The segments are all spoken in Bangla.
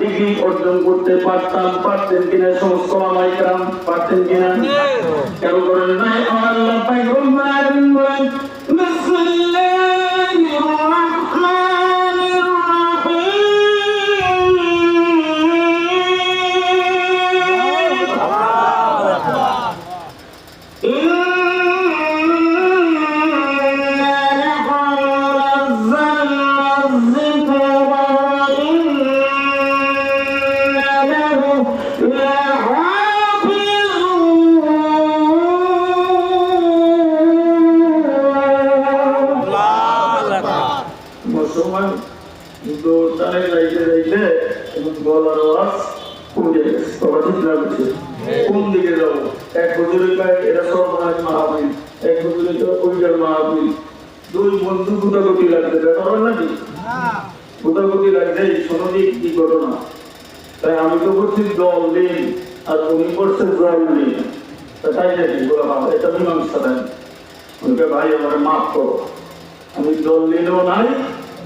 ডিগ্রি অর্জন করতে পারতাম পারতেন কিনা সমস্ত আমাইকরাম পারতেন কিনা? কেন করেন নাই আমার আল্লাহ পাক কিন্তু তারে যাইতে যাইতে এবং গলার আওয়াজ কমে গেছে বাবা ঠিক লাগছে কোন দিকে যাব? এক বছরে পায় এটা সর্বনাশ মাহাবীর। এক বছরে তো ওইটার মাহাবীর। দুই বন্ধু গুটাগুটি লাগছে ব্যাপার নাকি গুটাগুটি লাগছে শোনি কি ঘটনা? তাই আমি তো করছি জল দিন আর উনি করছে জল তা তাই নাকি? বলা এটা মীমাংসা দেন ভাই আমার মাফ করো। আমি জল দিলেও নাই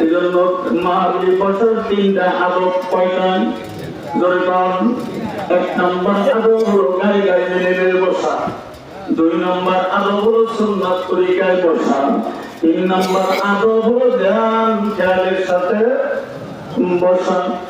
এজন্য মাহাবীর বছর তিনটা আদব কয়টা জোরে পান এক নম্বর আদব হলো গায়ে গায়ে মেনে বসা। দুই নম্বর আদব হলো সুন্নাত তরিকায় বসা। বসা। এই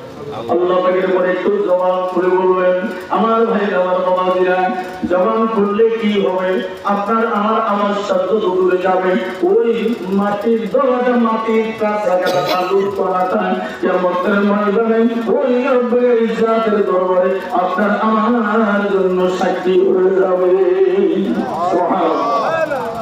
আপনার আমার ওই মাটির মাটির ওই আপনার আমার জন্য সাক্ষী হয়ে যাবে।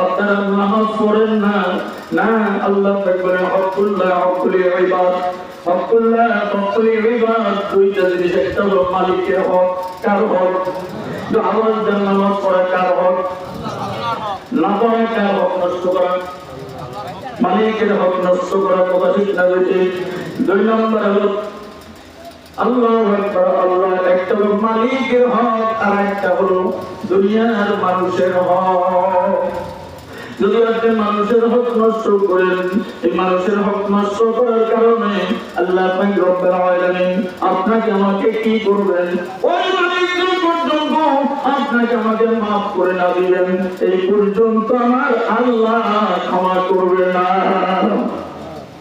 আপনারা নামাজ পড়েন না না, আল্লাহ বলেন হকুল্লাহ হকুল ইবাদ। হকুল্লাহ হকুল ইবাদ দুইটা একটা হলো মালিকের হক কার আমার জন্য নামাজ পড়া কার হক না নষ্ট করা। মালিকের নষ্ট করা কথা ঠিক না দুই নম্বর হলো মানুষের হক। নষ্ট করার কারণে আল্লাহ আপনাকে আমাকে কি করবেন? ওই মালিকের পর্যন্ত আপনাকে আমাকে মাফ করে না দিবেন। এই পর্যন্ত আমার আল্লাহ ক্ষমা করবে না?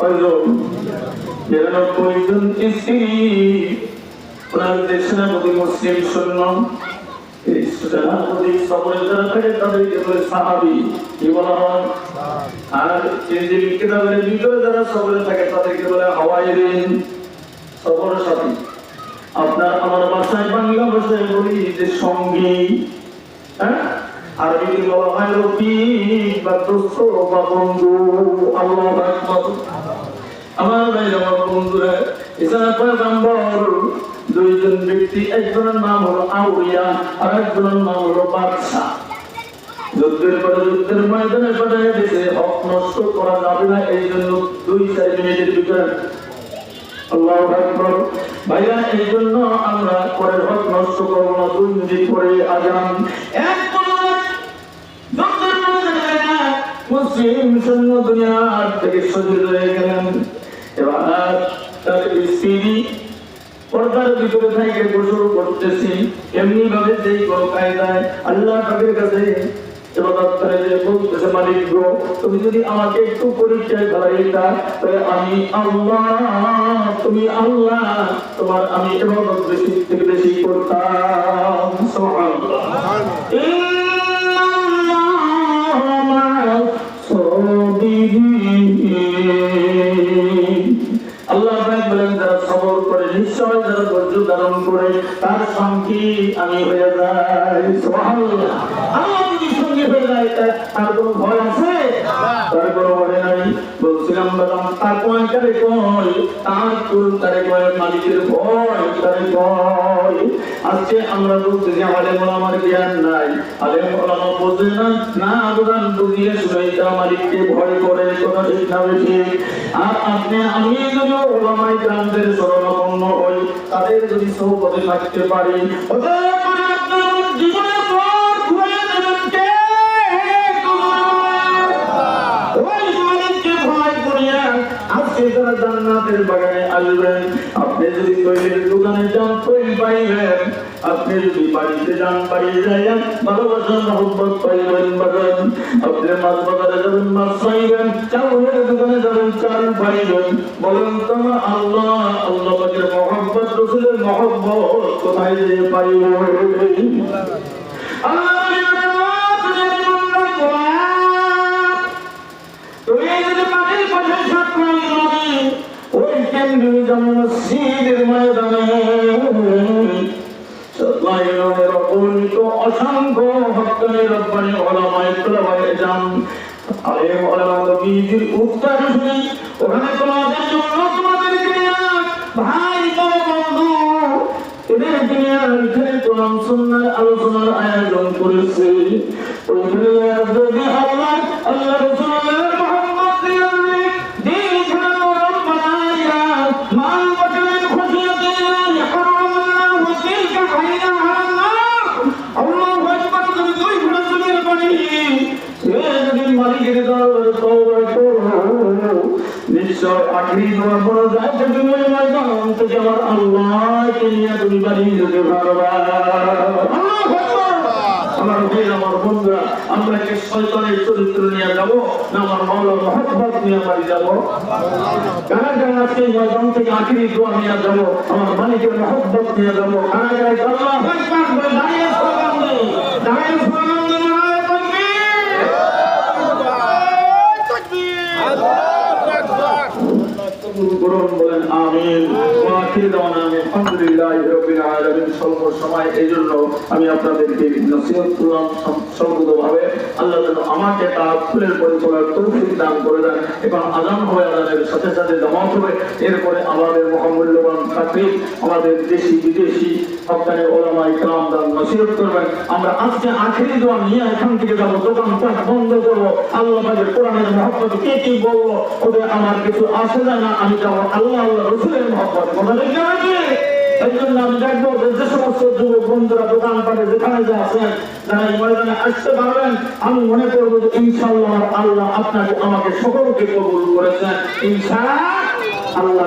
কয়জন নিরানব্বই জন স্ত্রী ওনাদের সেনাপতি মুসলিম সৈন্য সেনাপতি সবরে যারা থাকে আর এই কিতাবের ভিতরে যারা সবরে থাকে তাদেরকে বলে হাওয়াই ঋণ সবর সাথী, আপনার আমার ভাষায় বাংলা ভাষায় বলি যে সঙ্গী। হ্যাঁ? আরবিতে বলা হয় রফিক বা দোস্ত বা বন্ধু, আল্লাহ আমার ভাই আমার বন্ধুরা এছাড়া পয়গম্বর, দুইজন ব্যক্তি, একজনের নাম হলো আউরিয়া আর একজনের নাম হলো বাদশাহ। যুদ্ধের পরে, যুদ্ধের ময়দানে পাঠিয়ে দিয়েছে, হক নষ্ট করা যাবে না, এই জন্য দুই চার মিনিটের ভিতরে। আল্লাহ আকবার ভাইয়া, এই জন্য আমরা পরের হক নষ্ট করব না, দুই মিনিট পরে আজান। এক মুসলিম দুনিয়ার থেকে সজিল হয়ে গেলেন। এবার তার স্ত্রী পর্দার ভিতরে থেকে গোসল করতেছি। এমনি ভাবে যেই কোনো কায়দায় আল্লাহ পাকের কাছে এবাদত করে যে বলতেছে মালিক গো তুমি যদি আমাকে একটু পরিচয় ধরাইতা তাহলে আমি আল্লাহ তুমি আল্লাহ তোমার আমি এবাদত বেশি থেকে বেশি করতাম। বলছিলাম, বললাম, তার কয় কারে তার চুল তারে কয়? মালিকের ভয় তারে কয়? আজকে আমরা বলতে যে আলেম ওলামার জ্ঞান নাই। আলেম ওলামা বোঝে না না আবেদন বুঝিয়ে তারা মালিককে ভয় করে, কথা ঠিক না আর আপনি, আমি যদি ওলামাই গ্রামদের শরণাপন্ন হই, তাদের যদি সৌপথে থাকতে পারি জীবনের আজকে তারা জান্নাতের বাগানে আসবেন। আপনি যদি তৈরির দোকানে যান, তৈরি পাইবেন আপনি যদি বাড়িতে যান, বাড়ি যাইয়া ভালোবাসা মহব্বত পাইবেন, বাগান। আপনি মাছ বাজারে যাবেন, মাছ পাইবেন চাউলের দোকানে যাবেন, চাল পাইবেন বলেন তোমার আল্লাহ আল্লাহ মহব্বত, রসুলের মহব্বত কোথায় যেয়ে পাইব? যেমন মসজিদের ময়দানে অপরিত অসংখ্য ভক্তদের রব্বানি ওলামায় তোলাবায় যান আলেম ওলামা উত্তর শুনি ভাই বন্ধু এদের দুনিয়া এখানে কোরআন সুন্নাহর আলোচনার আয়োজন করেছে। ওইখানে আল্লাহ আল্লাহ ওই ময়দান থেকে আমার আল্লাহকে নিয়ে তুমি বাড়ি যেতে পারবা আল্লাহু আমার ভাই আমার বন্ধুরা, আমরা কি শয়তানের চরিত্র নিয়ে যাব না আমার মাওলার মহব্বত নিয়ে বাড়ি যাব? কারা কারা আজকে ময়দান থেকে আখরি দোয়া নিয়ে যাব? আমার মালিকের মহব্বত নিয়ে যাব। কারা কারা আকবার বলে দাঁড়িয়ে স্লোগান দেই দাঁড়িয়ে স্লোগান দেই নারায়ে তাকবীর কবুল করুন বলেন আমিন ওয়াখির দাওয়ানা আলহামদুলিল্লাহ রাব্বিল আলামিন স্বল্প সময় এই জন্য আমি আপনাদেরকে নসিহত আল্লাহ যেন আমাকে তার ফুলের পরিচয়ের তৌফিক দান করে দেন এবং আজান হবে আজানের সাথে সাথে জামাত হবে। এরপরে আমাদের মহামূল্যবান চাকরি আমাদের দেশি বিদেশি দান করবেন। আমরা আজকে আখেরি দোয়া নিয়ে এখান থেকে যাব বন্ধ করব। আল্লাহ পাকের কোরআনের মহব্বত কে কি বলব ওদের আমার কিছু আসে না, আমি যাব আল্লাহ আল্লাহ রসুলের মহব্বত। কথা নাকি? দেখব যে সমস্ত বন্ধুরা যেখানে আছেন আসতে পারবেন। আমি মনে করব আল্লাহ আপনাকে, আমাকে সকলকে কবুল করেছেন। ইনশা আল্লাহ